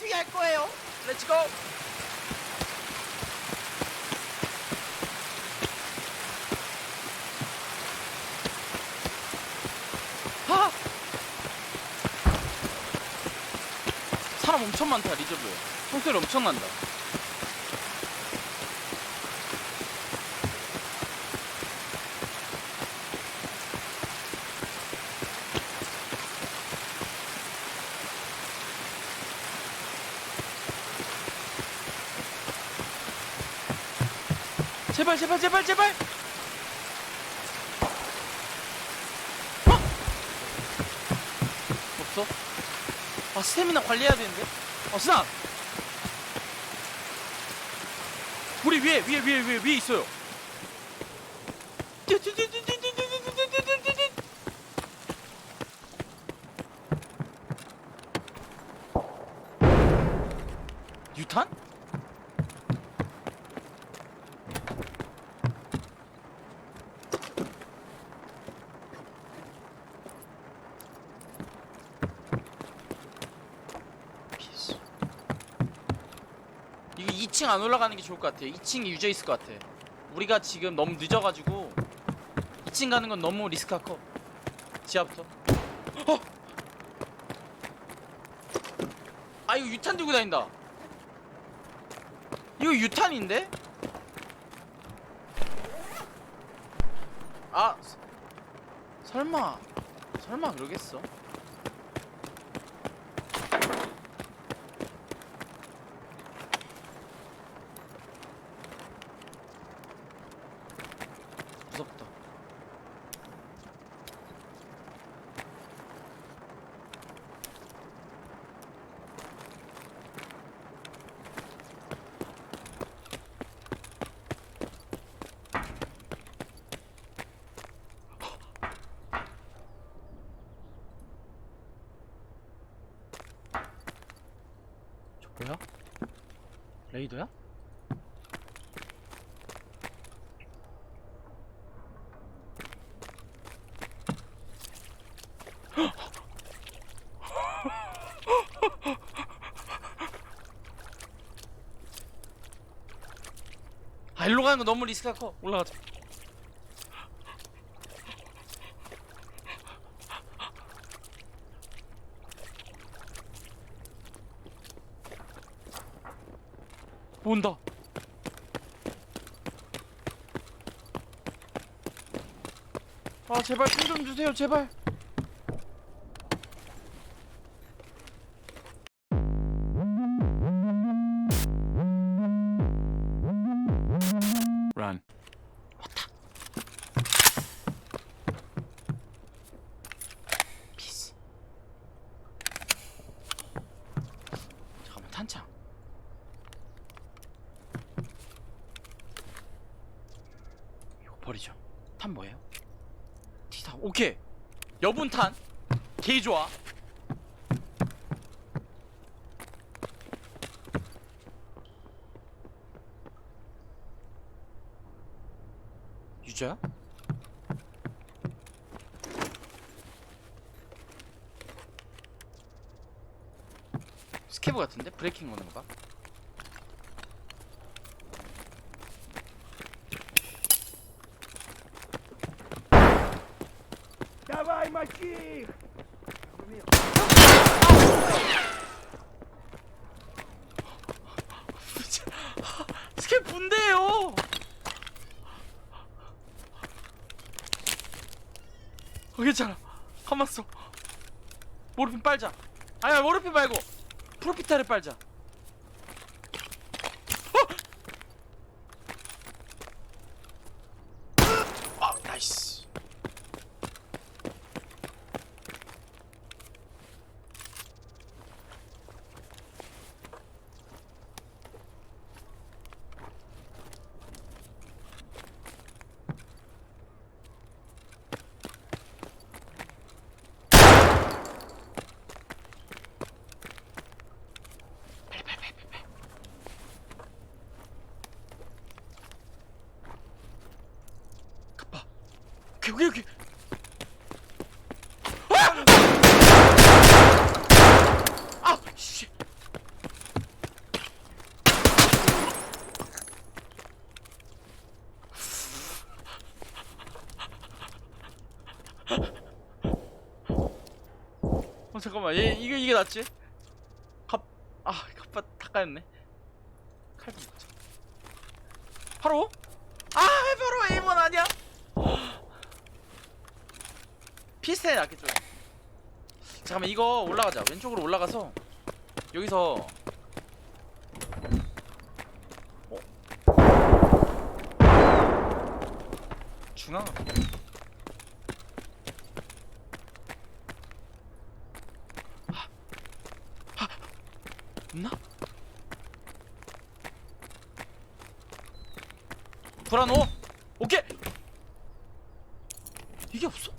뒤에 할 거예요. 렛츠고. 아! 사람 엄청 많다 리저브. 총소리 엄청 난다. 제발 제발 제발 제발. 어? 없어? 아 스태미나 관리해야 되는데. 어 스나. 우리 위에 위에 위에 위에 위에 있어요. 안 올라가는 게 좋을 것 같아. 2층이 유저 있을 것 같아. 우리가 지금 너무 늦어가지고 2층 가는 건 너무 리스크가 커. 지하부터. 어! 아 이거 유탄 들고 다닌다. 이거 유탄인데? 아 서- 설마 설마 그러겠어? 무섭다. 저 뭐야? 레이더야? 아 일로 가는 거 너무 리스크가 커 올라가자 온다. 아 제발 총 좀 주세요 제발 유저야? 스케브 같은데? 브레이킹 거는 거 봐. 어, 괜찮아. 가만 있어. 모르핀 빨자. 아니야, 모르핀 말고 프로피타를 빨자. 그게 그 아! 아! 씨. 어 잠깐만 얘 이게 이게 낫지? 갑아 갑바 닦아냈네. 피스텔 낫겠죠 잠깐만 이거 올라가자. 왼쪽으로 올라가서 여기서 어? 중앙 없나? 불안호 오케이 이게 없어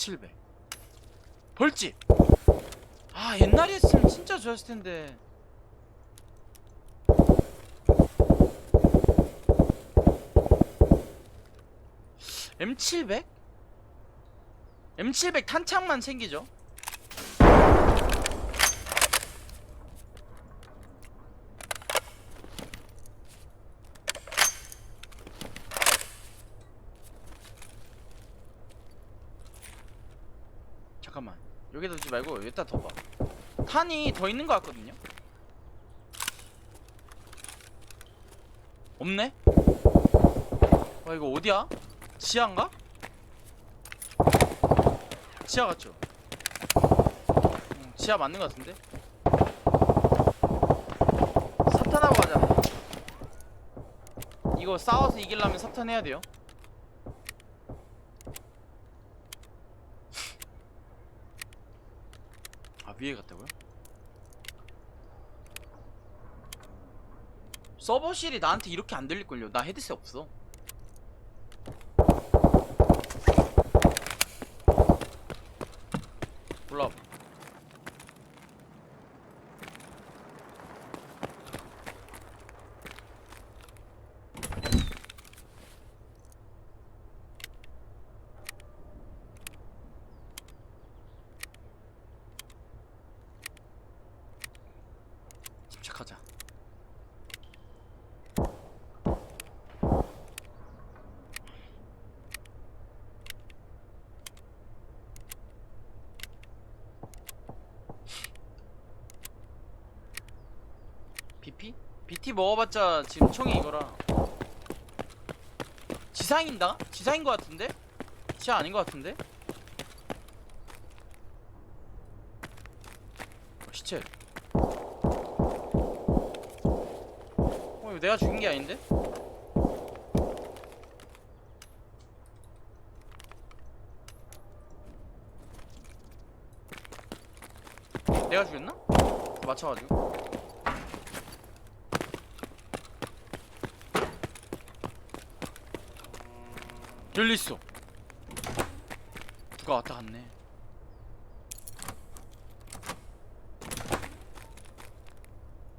M700 벌집. 아 옛날에 했으면 진짜 좋았을 텐데. M700? M700 탄창만 챙기죠 잠깐만 여기다 두지 말고 여기다 둬봐 탄이 더 있는 것 같거든요 없네 와 이거 어디야? 지하인가? 지하 같죠? 음, 지하 맞는 것 같은데? 사탄하고 가자 이거 싸워서 이기려면 사탄 해야 돼요 위에 갔다고요? 서버실이 나한테 이렇게 안 들릴걸요 나 헤드셋 없어 올라와 침착하자 BP? BT 먹어봤자 지금 총이 이거라 지상인다? 지상인 것 같은데? 지하 아닌 것 같은데? 어, 시체 어 이거 내가 죽인 게 아닌데? 내가 죽였나? 맞춰가지고 열려있어 누가 왔다 갔네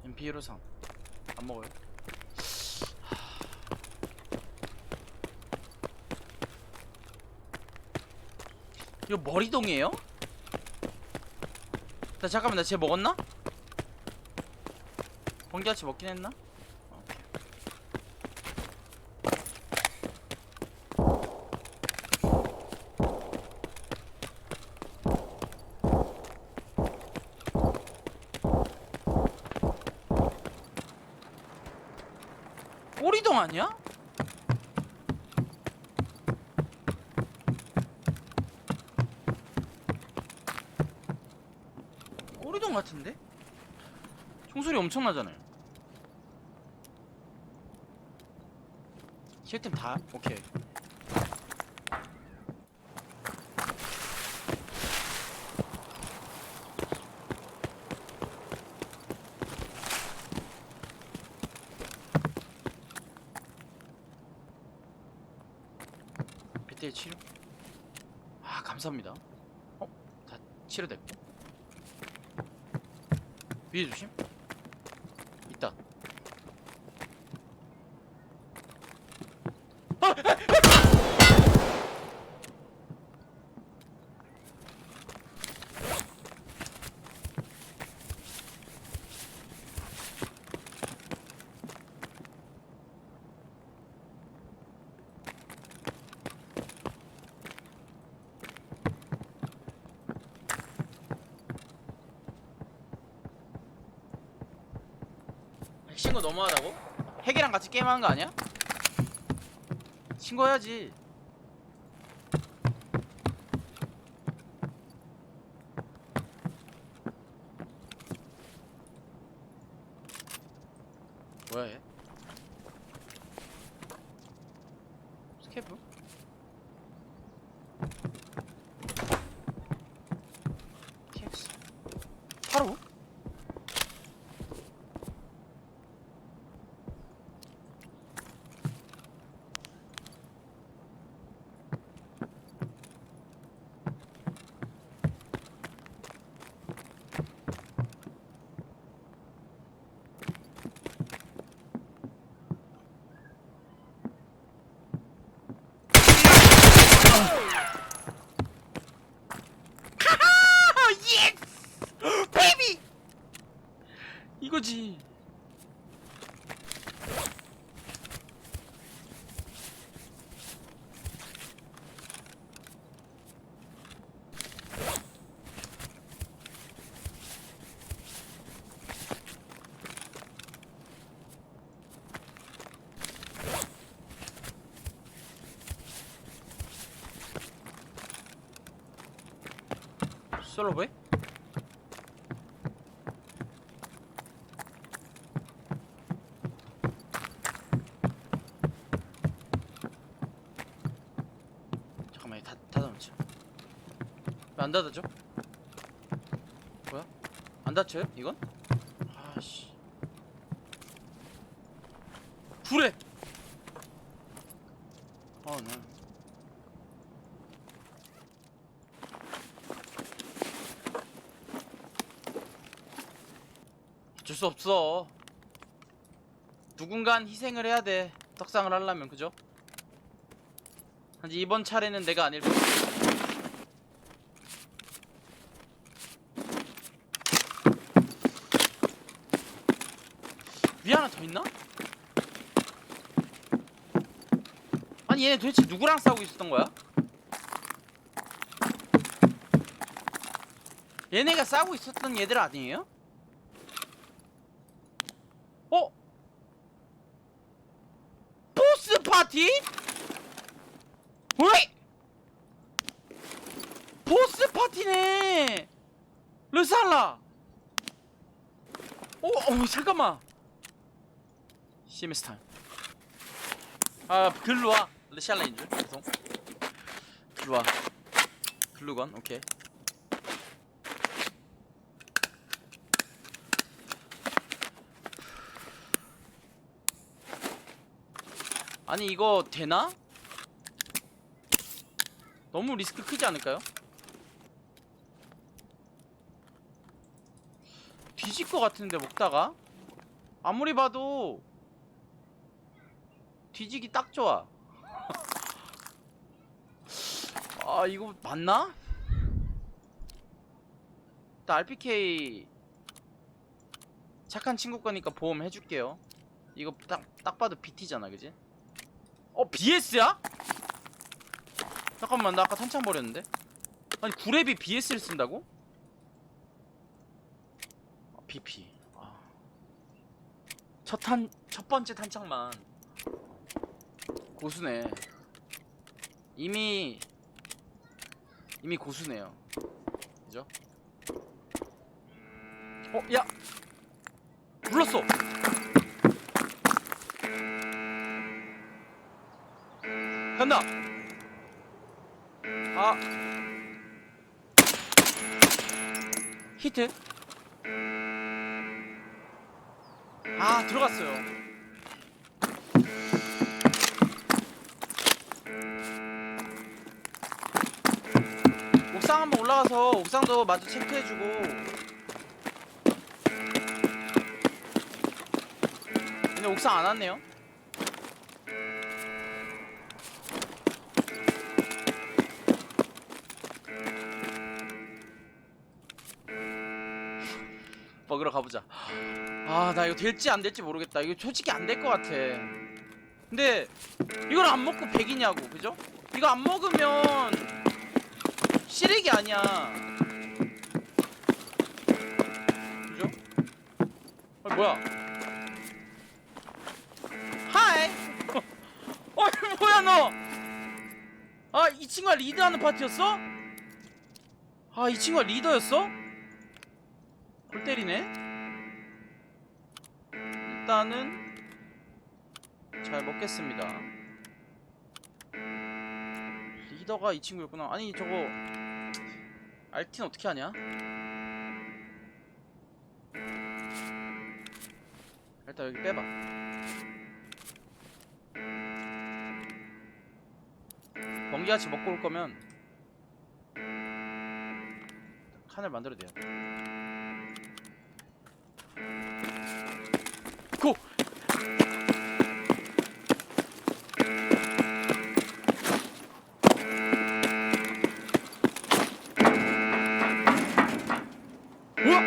MP153 안 먹어요? 이거 머리동이에요? 나 잠깐만 나 쟤 먹었나? 번개같이 먹긴 했나? 꼬리동 아니야? 꼬리동 같은데? 총소리 엄청 나잖아요. 힐템 다? 오케이. BT의 치료? 아 감사합니다. 어? 다 치료됐고. 위에 조심. 있다. 아! 신고 너무하다고? 핵이랑 같이 게임하는 거 아니야? 신고해야지 Ugh. 솔로 보이? 잠깐만 이거 다 닫아놓자 왜안 닫아져? 뭐야? 안 닫혀요? 이건? 아씨 불에! 어, 네. 어쩔 수 없어. 누군간 희생을 해야 돼. 떡상을 하려면 그죠? 하지 이번 차례는 내가 아닐 뿐. 위 하나 더 있나? 아니 얘네 도대체 누구랑 싸우고 있었던 거야? 얘네가 싸우고 있었던 얘들 아니에요? 어? 보스 파티? 어이? 보스 파티네. 르살라. 오, 어, 잠깐만. 시미스탄. 아, 글로 와. 르샬라인 줄. 죄송. 글로 와. 글루건. 오케이. 아니 이거 되나? 너무 리스크 크지 않을까요? 뒤질 것 같은데 먹다가 아무리 봐도 뒤지기 딱 좋아 아 이거 맞나? 일단 RPK 착한 친구 거니까 보험 해줄게요 이거 딱, 딱 봐도 BT잖아 그지? 어 BS야? 잠깐만 나 아까 탄창 버렸는데 아니 구랩이 BS를 쓴다고? 아, BP 아. 첫 탄 첫 번째 탄창만 고수네 이미 이미 고수네요 그죠? 어 야! 불렀어! 간다. 아. 히트. 아, 들어갔어요. 옥상 한번 올라가서 옥상도 마저 체크해주고. 근데 옥상 안 왔네요. 먹으러 가보자. 아, 나 이거 될지 안 될지 모르겠다. 이거 솔직히 안 될 것 같아. 근데 이걸 안 먹고 100이냐고, 그죠? 이거 안 먹으면 시래기 아니야. 그죠? 아, 뭐야? 하이! 어, 뭐야, 너! 아, 이 친구가 리드하는 파티였어? 아, 이 친구가 리더였어? 골 때리네? 일단은 잘 먹겠습니다. 리더가 이 친구였구나. 아니, 저거 알틴 어떻게 하냐? 일단 여기 빼봐. 번개같이 먹고 올 거면 칸을 만들어야 돼요. 고! 우와!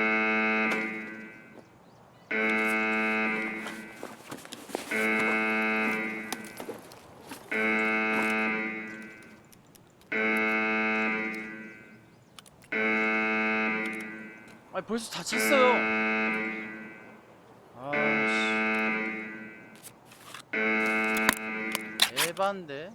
아니 벌써 다 쳤어요. 에반데.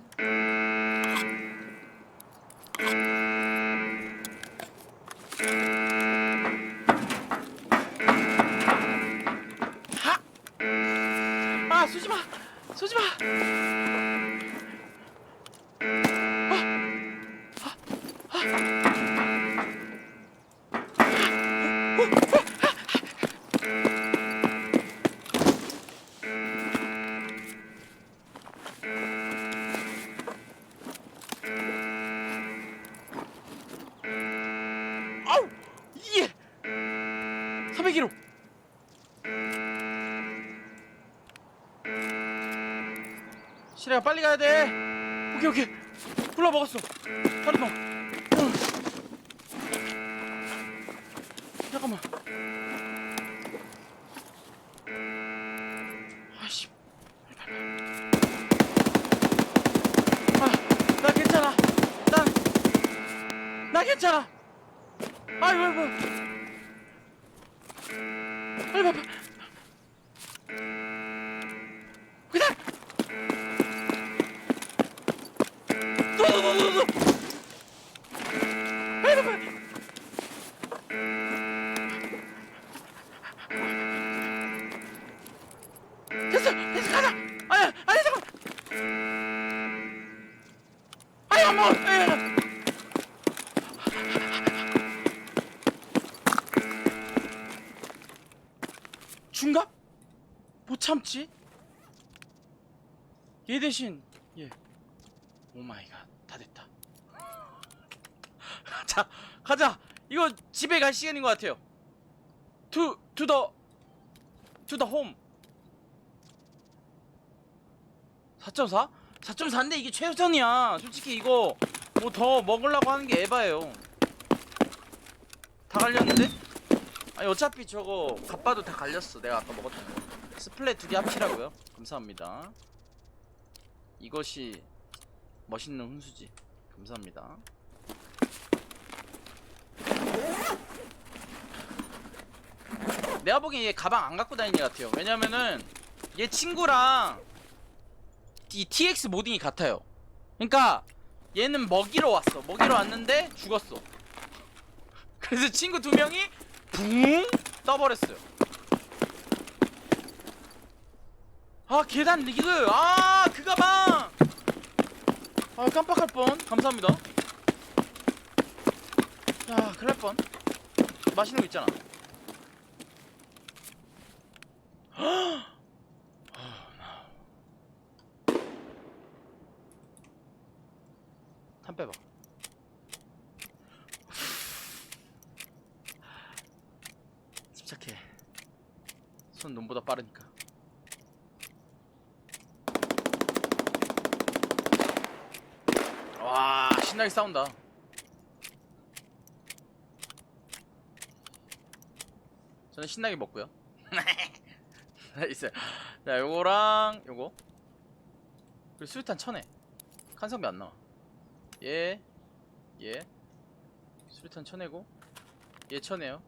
시래야 빨리 가야 돼. 오케이 오케이. 불러 먹었어. 넣어. 응. 잠깐만. 아씨. 아, 나 괜찮아. 난, 나 괜찮아. 아이고 아이고. 아이고 아 됐어 됐어 가자. 아니 아니 잠깐. 안 먹어. 아니, 중갑? 못 참지? 얘 대신 예. 오 마이 갓 다 됐다. 자 가자. 이거 집에 갈 시간인 것 같아요. To to the. 4.4? 4.4인데 이게 최우선이야. 솔직히 이거 뭐 더 먹으려고 하는 게 에바예요. 다 갈렸는데? 아니 어차피 저거 갑바도 다 갈렸어 내가 아까 먹었던 거 스플릿 두 개 합치라고요 감사합니다 이것이 멋있는 훈수지 감사합니다 내가 보기엔 얘 가방 안 갖고 다니는 애 같아요 왜냐면은 얘 친구랑 이 TX 모딩이 같아요. 그러니까 얘는 먹이러 왔어. 먹이러 왔는데 죽었어. 그래서 친구 두 명이 붕 떠버렸어요. 아 계단 리그. 아 그 가방 아 깜빡할 뻔. 감사합니다. 야 그럴 뻔. 맛있는 거 있잖아. 탄 빼봐. 침착해. 손 눈보다 빠르니까. 와 신나게 싸운다. 저는 신나게 먹고요. 있어요. 자 요거랑 요거. 그리고 수류탄 천에 칸성비 안 나와. 얘, 얘. 수류탄 쳐내고 얘 쳐내요.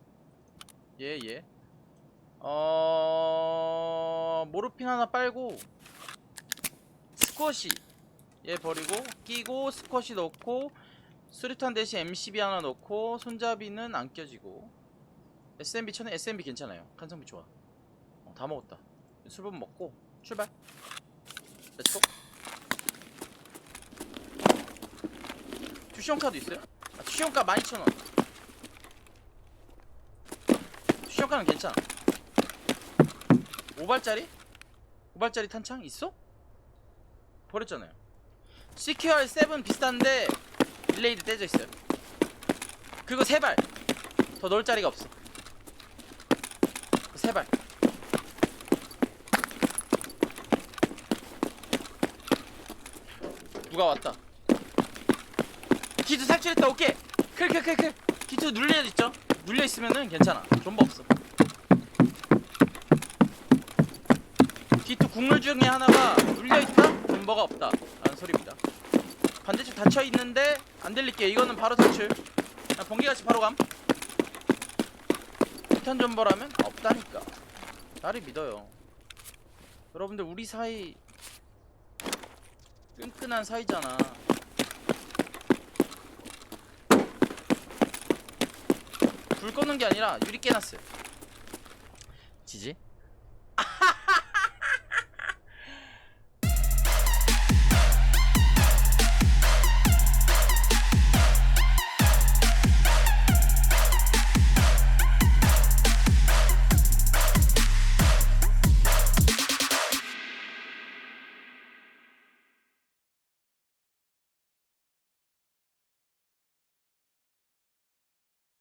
예, 예. 어, 모르핀 하나 빨고 스쿼시 얘 버리고 끼고 스쿼시 넣고 수류탄 대신 MCB 하나 넣고 손잡이는 안 껴지고. SMB 쳐내 SMB 괜찮아요. 칸성비 좋아. 어, 다 먹었다. 술분 먹고 출발. 렛츠고 카드 있어요? 아, 투시온 카 12,000원. 투시온 카는 괜찮아. 5발짜리? 5발짜리 탄창 있어? 버렸잖아요 CQR 7 비슷한데 릴레이드 떼져 있어요. 그거 3발. 더 넣을 자리가 없어. 3발. 누가 왔다. 기투 삭제했다 오케이. 클클클클. 기투 눌려 있죠? 눌려 있으면은 괜찮아. 존버 없어. 기투 국물 중에 하나가 눌려 있다? 존버가 없다 소리입니다. 반대쪽 닫혀 있는데 안 들릴게 이거는 바로 탈출. 나 번개같이 바로 감. 폭탄 존버라면 없다니까. 나를 믿어요. 여러분들 우리 사이 끈끈한 사이잖아. 불 꺼는 게 아니라 유리 깨놨어요. 지지